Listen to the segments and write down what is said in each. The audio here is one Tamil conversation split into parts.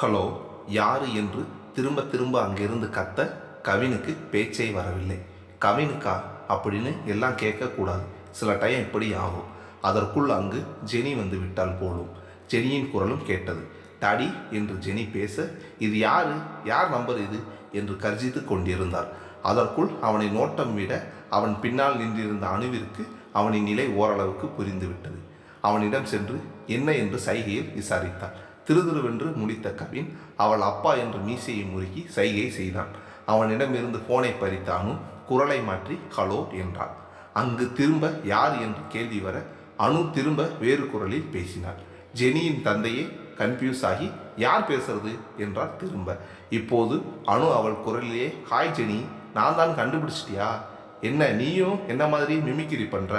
ஹலோ யாரு என்று திரும்ப திரும்ப அங்கிருந்து கத்த கவினுக்கு பேச்சே வரவில்லை. கவினுக்கா அப்படின்னு எல்லாம் கேட்கக்கூடாது. சில டைம் இப்படி ஆகும். அதற்குள் அங்கு ஜெனி வந்து விட்டால் போலும். ஜெனியின் குரலும் கேட்டது. டாடி என்று ஜெனி பேச இது யாரு? யார் நம்பர் இது? என்று கர்ஜித்து கொண்டிருந்தார் அதற்குள் அவனை நோட்டம் விட அவன் பின்னால் நின்றிருந்த அணுவிற்கு அவனின் நிலை ஓரளவுக்கு புரிந்துவிட்டது. அவனிடம் சென்று என்ன? என்று சைகையில் விசாரித்தார் திருதிருவென்று முடித்த கவின் அவள் அப்பா என்று மீசையை முறுக்கி சைகை செய்தான். அவனிடமிருந்து போனை பறித்தானும் குரலை மாற்றி ஹலோ என்றாள். அங்கு திரும்ப யார் என்று கேள்வி வர அனு திரும்ப வேறு குரலில் பேசினாள். ஜெனியின் தந்தையே கன்ஃபியூஸ் ஆகி யார் பேசுறது? என்றார் திரும்ப. இப்போது அனு அவள் குரலிலே ஹாய் ஜெனி நான் தான் கண்டுபிடிச்சிட்டியா? என்ன நீயும் என்ன மாதிரி மிமிக்கிரி பண்ணுற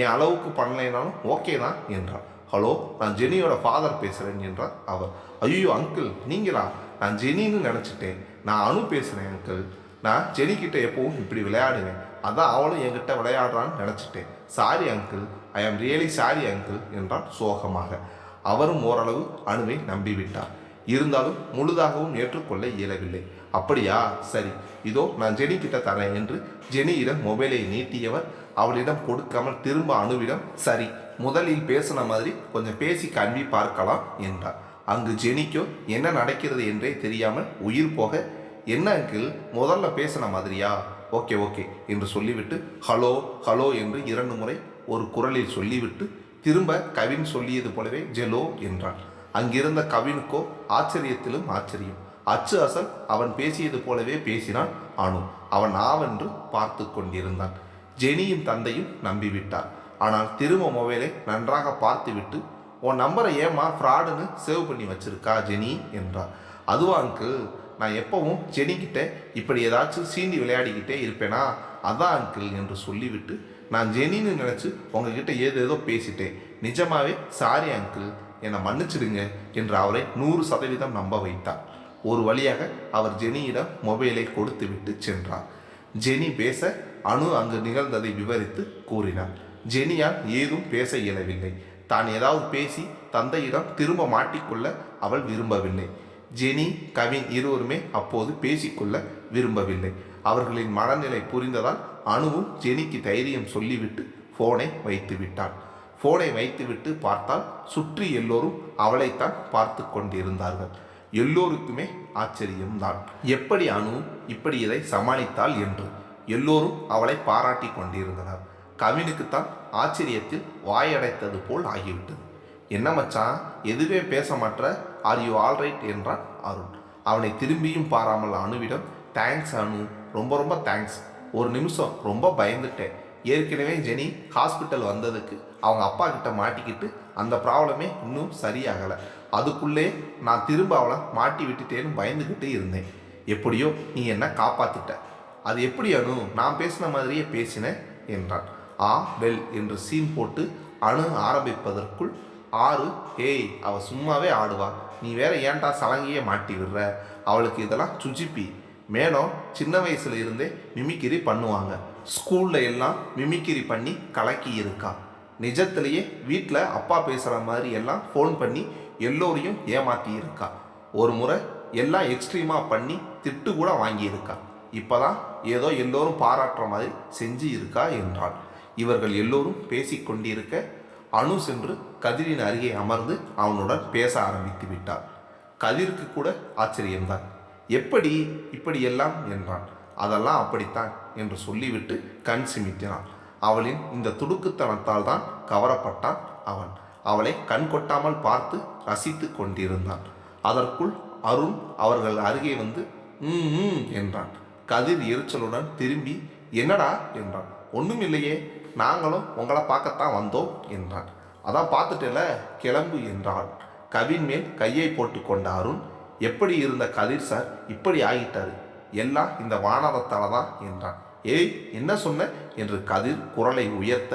என் அளவுக்கு பண்ணலைனாலும் ஓகே தான் என்றாள். ஹலோ நான் ஜெனியோட ஃபாதர் பேசுகிறேன் என்றார் அவர். ஐயோ அங்கிள் நீங்களா? நான் ஜெனின்னு நினச்சிட்டேன். நான் அனு பேசுகிறேன் அங்கிள் நான் ஜெனிக்கிட்ட எப்பவும் இப்படி விளையாடுவேன். அதான் அவளும் என்கிட்ட விளையாடுறான்னு நினச்சிட்டேன். Sorry uncle I am really sorry uncle என்றார் சோகமாக. அவரும் ஓரளவு அணுவை நம்பிவிட்டார். இருந்தாலும் முழுதாகவும் ஏற்றுக்கொள்ள இயலவில்லை. அப்படியா? சரி. இதோ நான் ஜெனி கிட்ட தரேன் என்று ஜெனியிடம் மொபைலை நீட்டியவர் அவளிடம் கொடுக்காமல் திரும்ப அணுவிடம் சரி முதலில் பேசின மாதிரி கொஞ்சம் பேசி கல்வி பார்க்கலாம் என்றார். அங்கு ஜெனிக்கோ என்ன நடக்கிறது என்றே தெரியாமல் உயிர் போக என்ன அங்கிள் முதல்ல பேசின மாதிரியா? ஓகே ஓகே என்று சொல்லிவிட்டு ஹலோ ஹலோ என்று இரண்டு முறை ஒரு குரலில் சொல்லிவிட்டு திரும்ப கவின் சொல்லியது போலவே ஜெலோ என்றான். அங்கிருந்த கவினுக்கோ ஆச்சரியத்திலும் ஆச்சரியம். அச்சு அசல் அவன் பேசியது போலவே பேசினான் அனு அவன் ஆவென்று பார்த்து கொண்டிருந்தான். ஜெனியின் தந்தையும் நம்பிவிட்டார். ஆனால் திரும்ப மொபைலை நன்றாக பார்த்துவிட்டு உன் நம்பரை ஏமா ஃப்ராடுன்னு சேவ் பண்ணி வச்சிருக்கா ஜெனி? என்றார். அதுவா அங்கிள். நான் எப்பவும் ஜெனிக்கிட்ட இப்படி ஏதாச்சும் சீண்டி விளையாடிக்கிட்டே இருப்பேனா? அதான் அங்கிள் என்று சொல்லிவிட்டு நான் ஜெனின்னு நினச்சி உங்ககிட்ட ஏதேதோ பேசிட்டேன். நிஜமாவே சாரி அங்கிள். என்னை மன்னிச்சிடுங்க என்று அவரை நூறு சதவீதம் நம்ப வைத்தார். ஒரு வழியாக அவர் ஜெனியிடம் மொபைலை கொடுத்து விட்டு சென்றார். ஜெனி பேச அணு அங்கு நிகழ்ந்ததை விவரித்து கூறினார். ஜெனியால் ஏதும் பேச இயலவில்லை. தான் ஏதாவது பேசி தந்தையிடம் திரும்ப மாட்டிக்கொள்ள அவள் விரும்பவில்லை. ஜெனி கவின் இருவருமே அப்போது பேசிக்கொள்ள விரும்பவில்லை. அவர்களின் மனநிலை புரிந்ததால் அணுவும் ஜெனிக்கு தைரியம் சொல்லிவிட்டு ஃபோனை வைத்து விட்டான் ஃபோனை வைத்துவிட்டு பார்த்தால் சுற்றி எல்லோரும் அவளைத்தான் பார்த்து கொண்டிருந்தார்கள். எல்லோருக்குமே ஆச்சரியம்தான். எப்படி அணு இப்படி இதை சமாளித்தாள் என்று? எல்லோரும் அவளை பாராட்டி கொண்டிருந்தனர். கவினுக்குத்தான் ஆச்சரியத்தில் வாயடைத்தது போல் ஆகிவிட்டது. என்ன மச்சான் எதுவே பேச மாற்ற ஆர் யூ ஆல்ரைட் என்றான் அருண். அவனை திரும்பியும் பாராமல் அணுவிடம் தேங்க்ஸ் அனு. ரொம்ப ரொம்ப தேங்க்ஸ் ஒரு நிமிஷம் ரொம்ப பயந்துட்டேன். ஏற்கனவே ஜெனி ஹாஸ்பிட்டல் வந்ததுக்கு அவங்க அப்பா கிட்ட மாட்டிக்கிட்டு அந்த ப்ராப்ளமே இன்னும் சரியாகலை. அதுக்குள்ளே நான் திரும்ப அவளை மாட்டி விட்டுட்டேன்னு பயந்துக்கிட்டு இருந்தேன். எப்படியோ நீ என்ன காப்பாற்றிட்ட அது எப்படி அணு நான் பேசின மாதிரியே பேசினேன் என்றான். ஆ வெல் என்று சீன் போட்டு அணு ஆரம்பிப்பதற்குள் ஆறு ஏய் அவள் சும்மாவே ஆடுவா. நீ வேற ஏன்டா சலங்கியே மாட்டி விடுற? அவளுக்கு இதெல்லாம் சுஜிப்பி. மேலும் சின்ன வயசுல இருந்தே மிமிக்கிரி பண்ணுவாங்க. ஸ்கூல்ல எல்லாம் மிமிக்கிரி பண்ணி கலக்கி இருக்கா. நிஜத்திலேயே வீட்டில் அப்பா பேசுகிற மாதிரி எல்லாம் ஃபோன் பண்ணி எல்லோரையும் ஏமாற்றி இருக்கா. ஒரு முறை எல்லாம் எக்ஸ்ட்ரீமாக பண்ணி திட்டு கூட வாங்கியிருக்கா. இப்போதான் ஏதோ எல்லோரும் பாராட்டுற மாதிரி செஞ்சு இருக்கா என்றாள். இவர்கள் எல்லோரும் பேசிக்கொண்டிருக்க அணு சென்று கதிரின் அருகே அமர்ந்து அவனுடன் பேச ஆரம்பித்து விட்டார் கதிருக்கு கூட ஆச்சரியம்தான். எப்படி இப்படியெல்லாம்? என்றான். அதெல்லாம் அப்படித்தான் என்று சொல்லிவிட்டு கண் சிமிட்டினான் அவளின் இந்த துடுக்குத்தனத்தால் தான் கவரப்பட்டான் அவன். அவளை கண் கொட்டாமல் பார்த்து ரசித்து கொண்டிருந்தான். அதற்குள் அருண் அவர்கள் அருகே வந்து ம் ம் என்றான். கதிர் எரிச்சலுடன் திரும்பி என்னடா? என்றான். ஒன்றும் இல்லையே நாங்களும் உங்களை பார்க்கத்தான் வந்தோம் என்றான். அதான் பார்த்துட்டேல கிளம்பு என்றாள். கவின் மேல் கையை போட்டு கொண்ட அருண் எப்படி இருந்த கதிர் சார்? இப்படி ஆகிட்டாரு. எல்லாம் இந்த வானரத்தால தான் என்றான். ஏய் என்ன சொன்ன? என்று கதிர் குரலை உயர்த்த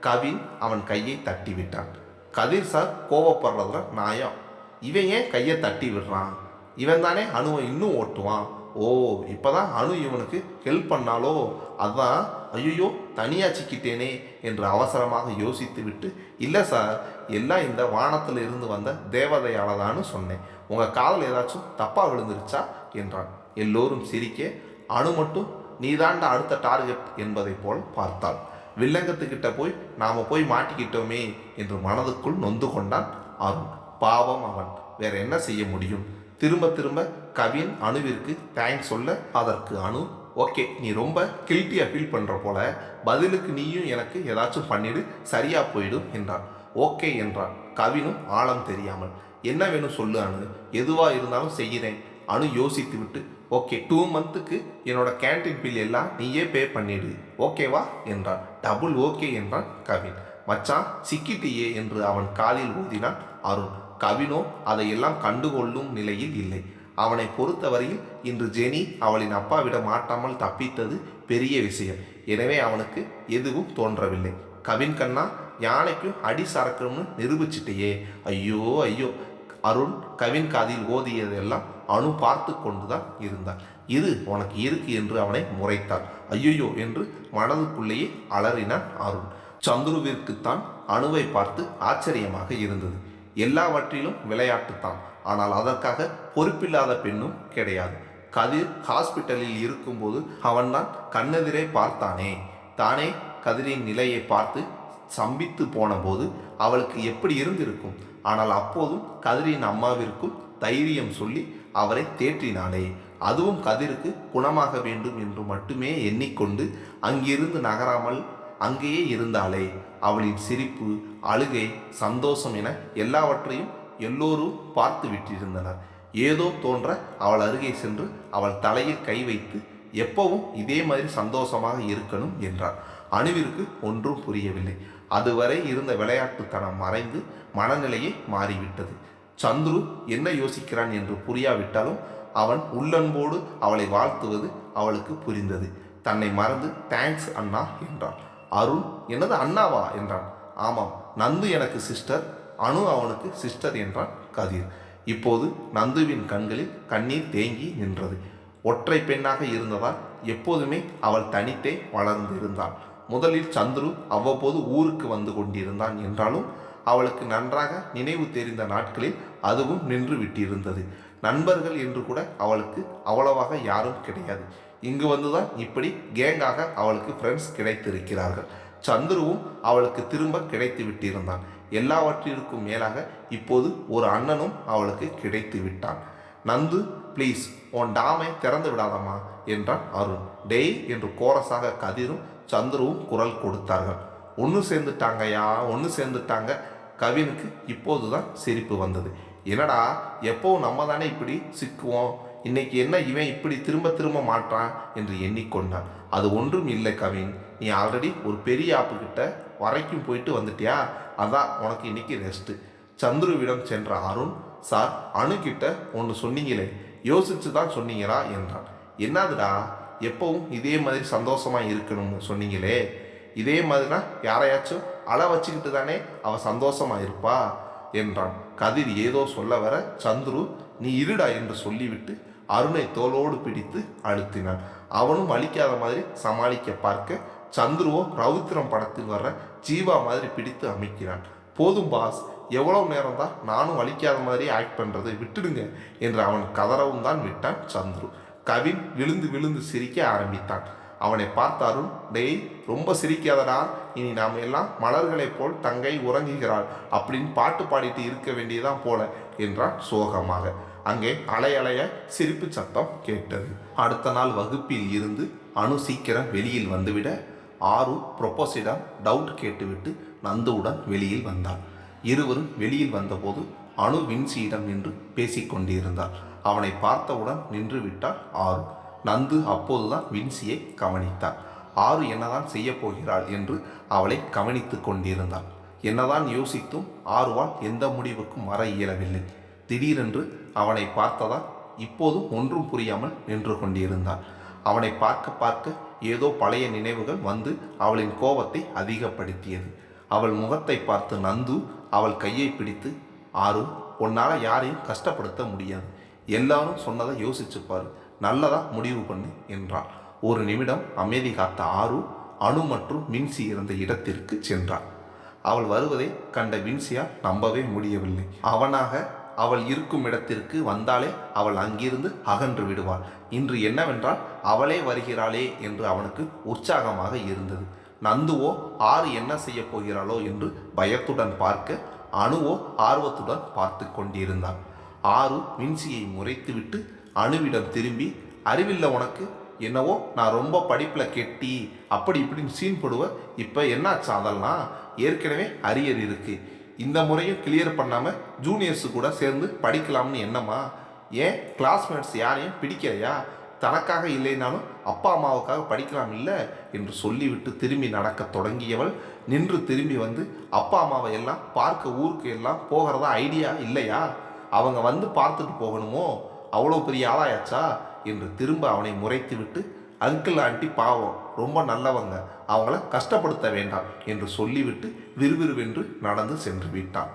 கவின் அவன் கையை தட்டி விட்டான் கதிர் சார் கோவப்படுறதுல நாயம். இவன் ஏன் கையை தட்டி விடுறான்? இவன் தானே அணுவை இன்னும் ஓட்டுவான். ஓ இப்போ தான் அணு இவனுக்கு ஹெல்ப் பண்ணாலோ அதான் ஐயோ தனியாக சிக்கிட்டேனே என்று அவசரமாக யோசித்து விட்டு இல்லை சார் எல்லாம் இந்த வானத்தில் இருந்து வந்த தேவதையால் தான்னு சொன்னேன். உங்கள் காதல் ஏதாச்சும் தப்பாக விழுந்துருச்சா? என்றான். எல்லோரும் சிரிக்க அணு மட்டும் நீதாண்ட அடுத்த டார்கெட் என்பதைப் போல் பார்த்தாள். வில்லங்கத்துக்கிட்ட போய் நாம் போய் மாட்டிக்கிட்டோமே என்று மனதுக்குள் நொந்து கொண்டான் அருண். பாவம் அவன். வேற என்ன செய்ய முடியும்? திரும்ப திரும்ப கவின் அணுவிற்கு தேங்க்ஸ் சொல்ல அதற்கு அணு ஓகே நீ ரொம்ப கில்ட்டியாக ஃபீல் பண்ணுற போல பதிலுக்கு நீயும் எனக்கு ஏதாச்சும் பண்ணிடு சரியாக போயிடும் என்றான். ஓகே என்றான். கவினும் ஆழம் தெரியாமல் என்ன வேணும் சொல்லு அணு எதுவாக இருந்தாலும் செய்கிறேன் அணு யோசித்து விட்டு ஓகே டூ மந்த்துக்கு என்னோட கேண்டீன் பில் எல்லாம் நீயே பே பண்ணிடு ஓகேவா என்றான். டபுள் ஓகே என்றான் கவின். மச்சான் சிக்கிட்டியே என்று அவன் காலில் ஊதினான் அருண். கவினோ அதையெல்லாம் கண்டுகொள்ளும் நிலையில் இல்லை. அவனை பொறுத்தவரையில் இன்று ஜெனி அவளின் அப்பாவிடம் மாட்டாமல் தப்பித்தது பெரிய விஷயம். எனவே அவனுக்கு எதுவும் தோன்றவில்லை. கவின் கண்ணா யானைக்கும் அடி சறக்கணும்னு நிரூபிச்சிட்டையே. ஐயோ ஐயோ. அருண் கவின் காதில் ஓதியதெல்லாம் அணு பார்த்து கொண்டுதான் இருந்தான். இது உனக்கு இருக்கு என்று அவனை முறைத்தான் ஐயையோ என்று மனதுக்குள்ளேயே அலறினான் அருண். சந்துருவிற்குத்தான் அணுவை பார்த்து ஆச்சரியமாக இருந்தது. எல்லாவற்றிலும் விளையாட்டுத்தான். ஆனால் அதற்காக பொறுப்பில்லாத பெண்ணும் கிடையாது. கதிர் ஹாஸ்பிட்டலில் இருக்கும்போது அவன்தான் கண்ணெதிரே பார்த்தானே. தானே கதிரின் நிலையை பார்த்து சம்பித்து போனபோது அவளுக்கு எப்படி இருந்திருக்கும்? ஆனால் அப்போதும் கதிரின் அம்மாவிற்கும் தைரியம் சொல்லி அவரை தேற்றினாளே. அதுவும் கதிருக்கு குணமாக வேண்டும் என்று மட்டுமே எண்ணிக்கொண்டு அங்கிருந்து நகராமல் அங்கேயே இருந்தாளே அவளின் சிரிப்பு அழுகை சந்தோஷம் என எல்லாவற்றையும் எல்லோரும் பார்த்து விட்டிருந்தனர். ஏதோ தோன்ற அவள் அருகே சென்று அவள் தலையில் கை வைத்து எப்பவும் இதே மாதிரி சந்தோஷமாக இருக்கணும் என்றார் அணுவிற்கு ஒன்றும் புரியவில்லை. அதுவரை இருந்த விளையாட்டுத்தனம் மறைந்து மனநிலையே மாறிவிட்டது. சந்துரு என்ன யோசிக்கிறான் என்று புரியாவிட்டாலும் அவன் உள்ளன்போடு அவளை வாழ்த்துவது அவளுக்கு புரிந்தது. தன்னை மறந்து தேங்க்ஸ் அண்ணா என்றான் அருண் எனது அண்ணாவா என்றான். ஆமாம் நந்து எனக்கு சிஸ்டர் அணு அவனுக்கு சிஸ்டர் என்றான் கதிர். இப்போது நந்துவின் கண்களில் கண்ணீர் தேங்கி நின்றது. ஒற்றை பெண்ணாக இருந்ததால் எப்போதுமே அவள் தனித்தே வளர்ந்து இருந்தாள் முதலில் சந்துரு அவ்வப்போது ஊருக்கு வந்து கொண்டிருந்தான் என்றாலும் அவளுக்கு நன்றாக நினைவு தெரிந்த நாட்களில் அதுவும் நின்று விட்டிருந்தது. நண்பர்கள் என்று கூட அவளுக்கு அவ்வளவாக யாரும் கிடையாது. இங்கு வந்துதான் இப்படி கேங்காக அவளுக்கு ஃப்ரெண்ட்ஸ் கிடைத்திருக்கிறார்கள். சந்துருவும் அவளுக்கு திரும்ப கிடைத்து விட்டிருந்தான். எல்லாவற்றிற்கும் மேலாக இப்போது ஒரு அண்ணனும் அவளுக்கு கிடைத்து விட்டான். நந்து ப்ளீஸ் உன் டாமை திறந்து விடாதம்மா என்றான் அருண். டேய் என்று கோரஸாக கதிரும் சந்துருவும் குரல் கொடுத்தார்கள். ஒன்று சேர்ந்துட்டாங்கயா ஒன்று சேர்ந்துட்டாங்க. கவினுக்கு இப்போதுதான் சிரிப்பு வந்தது. என்னடா எப்போவும் நம்ம தானே இப்படி சிக்குவோம்? இன்னைக்கு என்ன இவன் இப்படி திரும்ப திரும்ப மாட்டான் என்று எண்ணிக்கொண்டான். அது ஒன்றும் இல்லை கவின். நீ ஆல்ரெடி ஒரு பெரிய ஆப்புக்கிட்ட வரைக்கும் போயிட்டு வந்துட்டியா? அதான் உனக்கு இன்னைக்கு ரெஸ்ட்டு சந்துருவிடம் சென்ற அருண் சார் அணுகிட்ட ஒன்று சொன்னீங்களே. யோசிச்சு தான் சொன்னீங்களா? என்றான். என்னதுடா? எப்பவும் இதே மாதிரி சந்தோஷமா இருக்கணும்னு சொன்னீங்களே. இதே மாதிரினா யாரையாச்சும் அள வச்சுக்கிட்டு தானே அவ சந்தோஷமா இருப்பா? என்றான். கதிர் ஏதோ சொல்ல வர சந்துரு நீ இருடா என்று சொல்லிவிட்டு அருணை தோளோடு பிடித்து அழுத்தினான். அவனும் அழிக்காத மாதிரி சமாளிக்க பார்க்க சந்துருவோ ரவுத்திரம் படத்தில் வர்ற ஜீவா மாதிரி பிடித்து அமைக்கிறான். போதும் பாஸ். எவ்வளவு நேரம் தான் நானும் வலிக்காத மாதிரி ஆக்ட் பண்ணுறது விட்டுடுங்க என்று அவன் கதறவும் தான் விட்டான் சந்துரு. கவின் விழுந்து விழுந்து சிரிக்க ஆரம்பித்தான். அவனை பார்த்த அருண் டெய் ரொம்ப சிரிக்காதடா. இனி நாம் எல்லாம் மலர்களைப் போல் தங்கை உறங்குகிறாள். அப்படின்னு பாட்டு பாடிட்டு இருக்க வேண்டியதான் போல என்றான் சோகமாக. அங்கே அலையலைய சிரிப்பு சத்தம் கேட்டது. அடுத்த நாள் வகுப்பில் இருந்து அணு சீக்கிரம் வெளியில் வந்துவிட ஆரு ப்ரொப்போசிடம் டவுட் கேட்டுவிட்டு நந்துவுடன் வெளியில் வந்தார் இருவரும் வெளியில் வந்தபோது அணு வின்சியிடம் நின்று பேசிக்கொண்டிருந்தார். அவனை பார்த்தவுடன் நின்று விட்டாள் ஆரு நந்து அப்போதுதான் வின்சியை கவனித்தார். ஆறு என்னதான் செய்யப் போகிறாள் என்று அவளை கவனித்து கொண்டிருந்தாள் என்னதான் யோசித்தும் ஆறுவால் எந்த முடிவுக்கும் வர இயலவில்லை. திடீரென்று அவனை பார்த்ததால் இப்போதும் ஒன்றும் புரியாமல் நின்று கொண்டிருந்தாள் அவனை பார்க்க பார்க்க ஏதோ பழைய நினைவுகள் வந்து அவளின் கோபத்தை அதிகப்படுத்தியது. அவள் முகத்தை பார்த்து நந்து அவள் கையை பிடித்து ஆறு உன்னால் யாரையும் கஷ்டப்படுத்த முடியாது. எல்லாரும் சொன்னதை யோசிச்சுப்பார் நல்லதாக நல்லதா முடிவு பண்ணு என்றாள். ஒரு நிமிடம் அமைதி காத்த ஆறு அணு மற்றும் மின்சி இருந்த இடத்திற்கு சென்றாள். அவள் வருவதை கண்ட வின்சியா நம்பவே முடியவில்லை. அவனாக அவள் இருக்கும் இடத்திற்கு வந்தாலே அவள் அங்கிருந்து அகன்று விடுவாள். இன்று என்னவென்றால் அவளே வருகிறாளே என்று அவனுக்கு உற்சாகமாக இருந்தது. நந்துவோ ஆறு என்ன செய்ய போகிறாளோ என்று பயத்துடன் பார்க்க அணுவோ ஆர்வத்துடன் பார்த்து கொண்டிருந்தான் ஆறு மின்சியை முறைத்துவிட்டு அணுவிடம் திரும்பி அறிவில்லை உனக்கு? என்னவோ நான் ரொம்ப படிப்பில் கெட்டி அப்படி இப்படின்னு சீன்படுவ இப்போ என்னாச்சு அதெல்லாம்? ஏற்கனவே அரியர் இருக்குது இந்த முறையும் கிளியர் பண்ணாமல் ஜூனியர்ஸு கூட சேர்ந்து படிக்கலாம்னு என்னம்மா ஏன்? கிளாஸ்மேட்ஸ் யாரையும் பிடிக்கலையா? தனக்காக இல்லைனாலும் அப்பா அம்மாவுக்காக படிக்கலாம் இல்லை? என்று சொல்லிவிட்டு திரும்பி நடக்கத் தொடங்கியவள் நின்று திரும்பி வந்து அப்பா அம்மாவை எல்லாம் பார்க்க ஊருக்கு எல்லாம் போகிறதா ஐடியா இல்லையா? அவங்க வந்து பார்த்துட்டு போகணுமோ? அவ்வளோ பெரிய ஆளாயாச்சா? என்று திரும்ப அவனை முறைத்துவிட்டு அங்கிள் ஆண்டி பாவம் ரொம்ப நல்லவங்க. அவங்கள கஷ்டப்படுத்த வேண்டாம் என்று சொல்லிவிட்டு விறுவிறுவென்று நடந்து சென்று விட்டான்.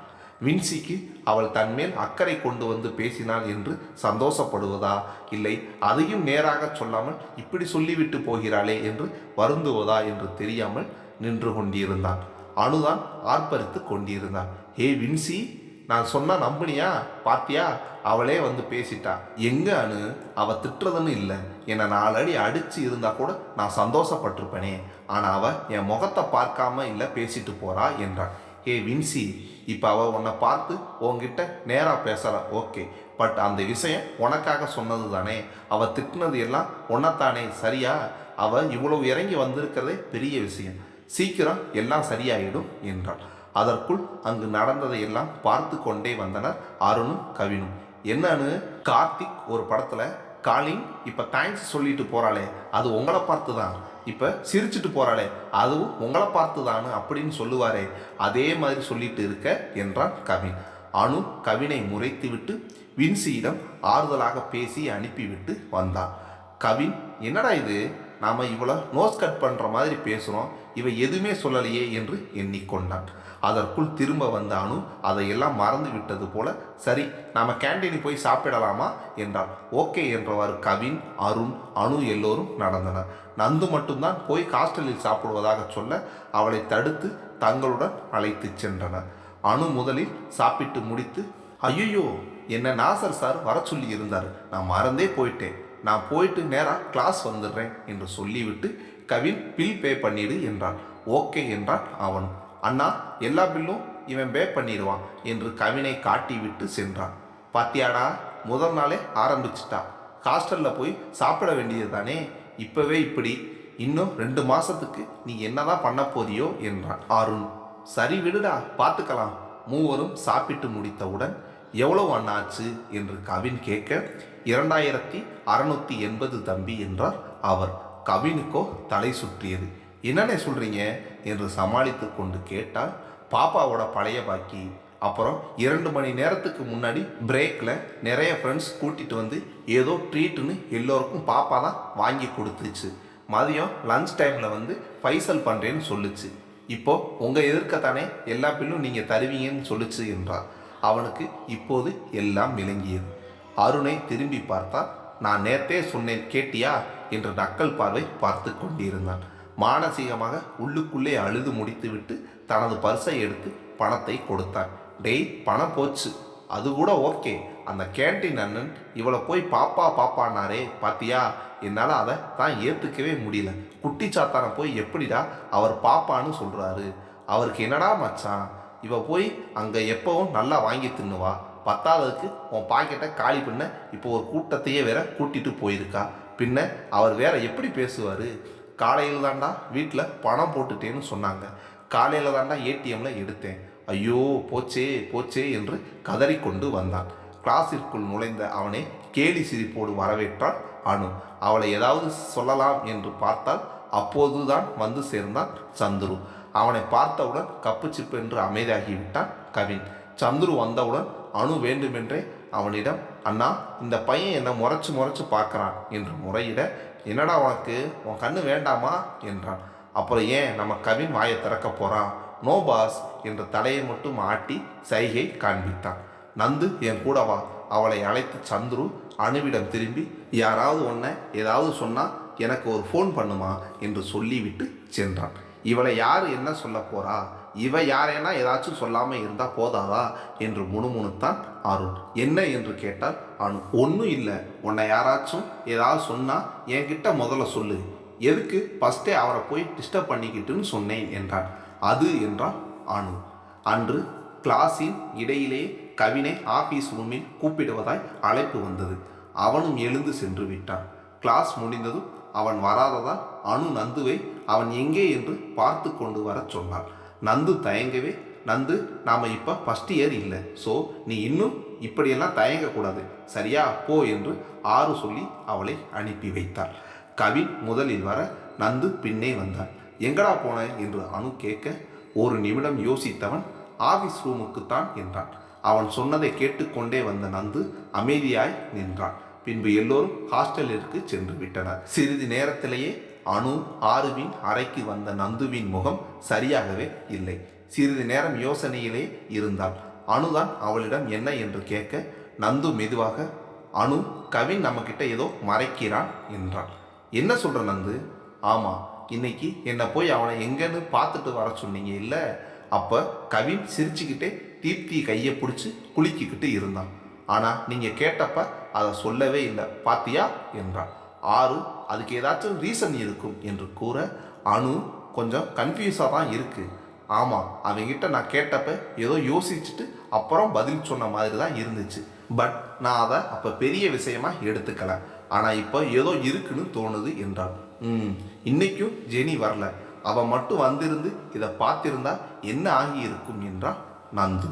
வின்சிக்கு அவள் தன்மேல் அக்கறை கொண்டு வந்து பேசினாள் என்று சந்தோஷப்படுவதா? இல்லை அதையும் நேராக சொல்லாமல் இப்படி சொல்லிவிட்டு போகிறாளே என்று வருந்துவதா என்று தெரியாமல் நின்று கொண்டிருந்தான். அணுதான் ஆர்ப்பரித்து கொண்டிருந்தான். Hey Vinci! நான் சொன்னால் நம்புனியா? பாத்தியா? அவளே வந்து பேசிட்டா. எங்கே அனு? அவ திட்டுறதுன்னு இல்லை. என்னை நாலடி அடித்து இருந்தால் கூட நான் சந்தோஷப்பட்டிருப்பேனே. ஆனால் அவள் என் முகத்தை பார்க்காம இல்லை பேசிட்டு போகிறா என்றான் ஏ வின்சி இப்போ அவள் உன்னை பார்த்து உங்ககிட்ட நேராக பேசல ஓகே. பட் அந்த விஷயம் உனக்காக சொன்னது தானே. அவள் திட்டினது எல்லாம் உன்னத்தானே. சரியா? அவள் இவ்வளவு இறங்கி வந்திருக்கிறதே பெரிய விஷயம். சீக்கிரம் எல்லாம் சரியாயிடும் என்றாள். அதற்குள் அங்கு நடந்ததை எல்லாம் பார்த்து கொண்டே வந்தனர் அருணும் கவினும். என்னன்னு? கார்த்திக் ஒரு படத்தில் காலிங் இப்போ தேங்க்ஸ் சொல்லிட்டு போகிறாளே அது உங்களை பார்த்து தான் இப்போ சிரிச்சுட்டு போகிறாளே அதுவும் உங்களை பார்த்து தானு அப்படின்னு சொல்லுவாரே அதே மாதிரி சொல்லிட்டு இருக்க என்றான் கவின். அனு கவினை முறைத்துவிட்டு வின்சியிடம் ஆறுதலாக பேசி அனுப்பிவிட்டு வந்தான். கவின் என்னடா இது? நாம் இவளை நோஸ் கட் பண்ணுற மாதிரி பேசுகிறோம் இவ எதுவுமே சொல்லலையே என்று எண்ணிக்கொண்டான். அதற்குள் திரும்ப வந்த அணு அதையெல்லாம் மறந்து விட்டது போல சரி நாம் கேண்டீனுக்கு போய் சாப்பிடலாமா? என்றார் ஓகே என்றவாறு கவின் அருண் அணு எல்லோரும் நடந்தனர். நந்து மட்டும்தான் போய் ஹாஸ்டலில் சாப்பிடுவதாக சொல்ல அவளை தடுத்து தங்களுடன் அழைத்து சென்றனர். அணு முதலில் சாப்பிட்டு முடித்து ஐயோ என்ன நாசர் சார் வர சொல்லி இருந்தார். நான் மறந்தே போயிட்டேன். நான் போயிட்டு நேராக கிளாஸ் வந்துடுறேன் என்று சொல்லிவிட்டு கவின் பில் பே பண்ணிடு என்றான். ஓகே என்றான் அவன். அண்ணா எல்லா பில்லும் இவன் பே பண்ணிடுவான் என்று கவினை காட்டிவிட்டு சென்றான். பாத்தியாடா முதல் நாளே ஆரம்பிச்சிட்டா. ஹாஸ்டலில் போய் சாப்பிட வேண்டியது தானே இப்போவே இப்படி. இன்னும் ரெண்டு மாதத்துக்கு நீ என்னதான் பண்ண போதியோ என்றான். அருண் சரி விடுடா பார்த்துக்கலாம் மூவரும் சாப்பிட்டு முடித்தவுடன் எவ்வளவு அண்ணாச்சு என்று கவின் கேட்க இரண்டாயிரத்தி அறநூற்றி எண்பது தம்பி என்றார் அவர். கவினுக்கோ தலை சுற்றியது. என்னென்ன சொல்கிறீங்க என்று சமாளித்து கொண்டு கேட்டால் பாப்பாவோட பழைய பாக்கி. அப்புறம் இரண்டு மணி நேரத்துக்கு முன்னாடி பிரேக்கில் நிறைய ஃப்ரெண்ட்ஸ் கூட்டிகிட்டு வந்து ஏதோ ட்ரீட்டுன்னு எல்லோருக்கும் பாப்பா தான் வாங்கி கொடுத்துச்சு. மதியம் லஞ்ச் டைமில் வந்து ஃபைசல் பண்ணுறேன்னு சொல்லுச்சு. இப்போது உங்கள் எதிர்க்கத்தானே எல்லா பில்லும் நீங்கள் தருவீங்கன்னு சொல்லுச்சு என்றார். அவனுக்கு இப்போது எல்லாம் விளங்கியது. அருணை திரும்பி பார்த்தால் நான் நேத்தே சொன்னேன் கேட்டியா? என்று நக்கல் பார்வை பார்த்து கொண்டிருந்தான். மானசீகமாக உள்ளுக்குள்ளே அழுது முடித்துவிட்டு தனது பர்சை எடுத்து பணத்தை கொடுத்தான். டெய் பணம் போச்சு. அது கூட ஓகே. அந்த கேண்டீன் அண்ணன் இவளை போய் பாப்பா பாப்பானாரே பாத்தியா? என்னால் அதை தான் ஏற்றுக்கவே முடியல. குட்டி சாத்தானை போய் எப்படிடா அவர் பாப்பான்னு சொல்கிறாரு அவருக்கு என்னடா மச்சான்? இவ போய் அங்கே எப்போவும் நல்லா வாங்கி தின்னுவா. பத்தாவதுக்கு உன் பாக்கெட்டை காலி பண்ண இப்போ ஒரு கூட்டத்தையே வேற கூட்டிட்டு போயிருக்கா. பின்ன அவர் வேற எப்படி பேசுவார்? காலையில் தாண்டா வீட்டில் பணம் போட்டுட்டேன்னு சொன்னாங்க. காலையில் தாண்டா ஏடிஎம்ல எடுத்தேன். ஐயோ போச்சே போச்சே என்று கதறிக்கொண்டு வந்தான். கிளாஸிற்குள் நுழைந்த அவனை கேலி சிரிப்போடு வரவேற்றாள் அனு. அவளை ஏதாவது சொல்லலாம் என்று பார்த்தால் அப்போதுதான் வந்து சேர்ந்தான் சந்துரு. அவனை பார்த்தவுடன் கப்பு சிப்பு என்று அமைதியாகிவிட்டான் கவின். சந்துரு வந்தவுடன் அணு வேண்டுமென்றே அவனிடம் அண்ணா இந்த பையன் என்னை முறைச்சு முறைச்சு பார்க்குறான் என்று முறையிட என்னடா உனக்கு உன் கண்ணு வேண்டாமா? என்றான். அப்புறம் ஏன் நம்ம கவின் வாயை திறக்க போகிறான் நோ பாஸ் என்ற தலையை மட்டும் ஆட்டி சைகை காண்பித்தான். நந்து என் கூட வா அவளை அழைத்து சந்துரு அணுவிடம் திரும்பி யாராவது ஒன்றை ஏதாவது சொன்னால் எனக்கு ஒரு ஃபோன் பண்ணுமா? என்று சொல்லிவிட்டு சென்றான். இவளை யார் என்ன சொல்ல போறா? இவ யாரேனா ஏதாச்சும் சொல்லாமல் இருந்தால் போதாதா? என்று முணுமுணுத்தான் அருண். என்ன என்று கேட்டால் அனு ஒன்றும் இல்லை. உன்னை யாராச்சும் ஏதாவது சொன்னால் என்கிட்ட முதல்ல சொல்லு. எதுக்கு ஃபஸ்ட்டே அவரை போய் டிஸ்டர்ப் பண்ணிக்கிட்டுன்னு சொன்னேன் என்றான். அது என்றால் அணு அன்று கிளாஸின் இடையிலே கவினை ஆபீஸ் ரூமில் கூப்பிடுவதாய் அழைப்பு வந்தது. அவனும் எழுந்து சென்று விட்டான். கிளாஸ் முடிந்ததும் அவன் வராததால் அணு நந்துவை அவன் எங்கே என்று பார்த்து கொண்டு வர சொன்னாள். நந்து தயங்கவே நந்து நாம் இப்போ ஃபஸ்ட் இயர் இல்லை. ஸோ நீ இன்னும் இப்படியெல்லாம் தயங்கக்கூடாது. சரியா? போ என்று ஆறு சொல்லி அவளை அனுப்பி வைத்தாள். கவின் முதலில் வர நந்து பின்னே வந்தான் எங்கடா போன? என்று அணு கேட்க ஒரு நிமிடம் யோசித்தவன் ஆபீஸ் ரூமுக்குத்தான் என்றான். அவன் சொன்னதை கேட்டுக்கொண்டே வந்த நந்து அமைதியாய் நின்றான். பின்பு எல்லோரும் ஹாஸ்டலிற்கு சென்று விட்டனர் சிறிது நேரத்திலேயே அனு ஆறுவின் அறைக்கு வந்த நந்துவின் முகம் சரியாகவே இல்லை. சிறிது நேரம் யோசனையிலே இருந்தாள். அனுதான் அவளிடம் என்ன என்று கேட்க நந்து மெதுவாக அனு கவின் நம்மக்கிட்ட ஏதோ மறைக்கிறான் என்றான் என்ன சொல்ற நந்து? ஆமாம் இன்னைக்கு என்னை போய் அவனை எங்கன்னு பார்த்துட்டு வர சொன்னீங்க இல்லை? அப்போ கவின் சிரிச்சுக்கிட்டே தீப்தி கையை பிடிச்சி குலுக்கிக்கிட்டு இருந்தான். ஆனால் நீங்கள் கேட்டப்ப அதை சொல்லவே இல்லை. பாத்தியா? என்றான் ஆறு அதுக்கு ஏதாச்சும் ரீசன் இருக்கும் என்று கூற அணு கொஞ்சம் கன்ஃபியூஸாக தான் இருக்குது ஆமாம் அவங்கிட்ட நான் கேட்டப்ப ஏதோ யோசிச்சுட்டு அப்புறம் பதில் சொன்ன மாதிரி தான் இருந்துச்சு. பட் நான் அதை அப்போ பெரிய விஷயமா எடுத்துக்கல. ஆனால் இப்போ ஏதோ இருக்குன்னு தோணுது என்றான் ம் இன்னைக்கும் ஜெனி வரல. அவன் மட்டும் வந்திருந்து இதை பார்த்திருந்தா என்ன ஆகி இருக்கும் என்றான் நந்து.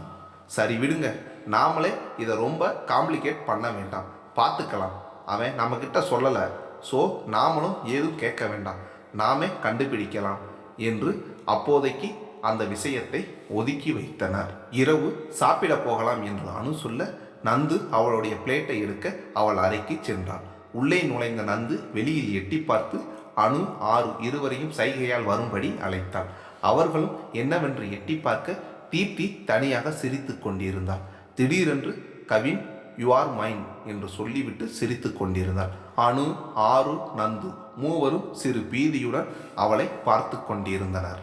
சரி விடுங்க. நாமளே இதை ரொம்ப காம்ப்ளிகேட் பண்ண வேண்டாம். பார்த்துக்கலாம். அவன் நம்மக்கிட்ட சொல்லலை. ஸோ நாமளும் ஏதும் கேட்க வேண்டாம். நாமே கண்டுபிடிக்கலாம் என்று அப்போதைக்கு அந்த விஷயத்தை ஒதுக்கி வைத்தனர். இரவு சாப்பிட போகலாம் என்று அனு சொல்ல நந்து அவளுடைய பிளேட்டை எடுக்க அவள் அறைக்கு சென்றாள். உள்ளே நுழைந்த நந்து வெளியில் எட்டி பார்த்து அணு ஆறு இருவரையும் சைகையால் வரும்படி அழைத்தாள். அவர்களும் என்னவென்று எட்டி பார்க்க தீப்தி தனியாக சிரித்து கொண்டிருந்தாள். திடீரென்று கவின் யூ ஆர் மைன் என்று சொல்லிவிட்டு சிரித்து கொண்டிருந்தாள். அணு ஆறு நந்து மூவரும் சிறு பீதியுடன் அவளை பார்த்து கொண்டிருந்தனர்.